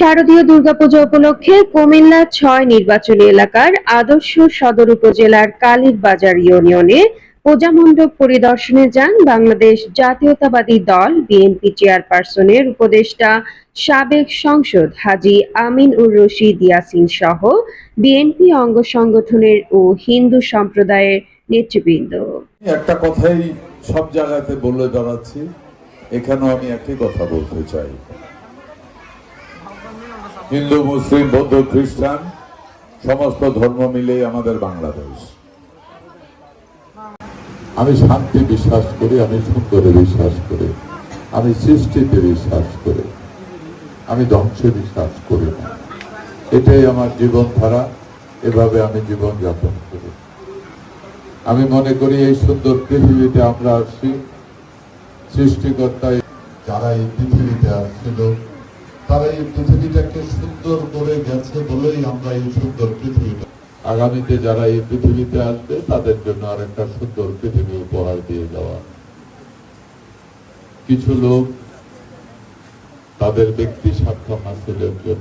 শারদীয় দুর্গাপূজা উপলক্ষে কুমিল্লা ছয় নির্বাচনী এলাকার আদর্শ সদর উপজেলার কালীর বাজার ইউনিয়নে পূজা পরিদর্শনে যান বাংলাদেশ জাতীয়তাবাদী দল, বিএনপি চেয়ারপারসনের উপদেষ্টা, সাবেক সংসদ হাজী আমিন উর রশিদ ইয়াসিন সহ বিএনপি অঙ্গ সংগঠনের ও হিন্দু সম্প্রদায়ের নেতৃবৃন্দ। একটা কথাই সব জায়গাতে বলে বেড়াচ্ছি এখানেও আমি একই কথা বলতে চাই। হিন্দু, মুসলিম, বৌদ্ধ, খ্রিস্টান, সমস্ত ধর্ম মিলেই আমাদের বাংলাদেশ। আমি শান্তি বিশ্বাস করি, আমি সুন্দরে বিশ্বাস করি, আমি সৃষ্টিতে বিশ্বাস করি, আমি ধ্বংসে বিশ্বাস করি না। এটাই আমার জীবনধারা, এভাবে আমি জীবন যাপন করি। আমি মনে করি এই সুন্দর পৃথিবীতে আমরা আসছি সৃষ্টিকর্তায় যারা এই পৃথিবীতে আসছিল তারা এই পৃথিবীটাকে সুন্দর করে গেছে বলেই আমরা এই সুন্দর পৃথিবীটা আগামীতে যারা এই পৃথিবীতে আসবে, তাদের জন্য আর একটা সুন্দর পৃথিবী উপহার দিয়ে যাওয়া কিছু লোক তাদের ব্যক্তি স্বার্থ হাসিলের জন্য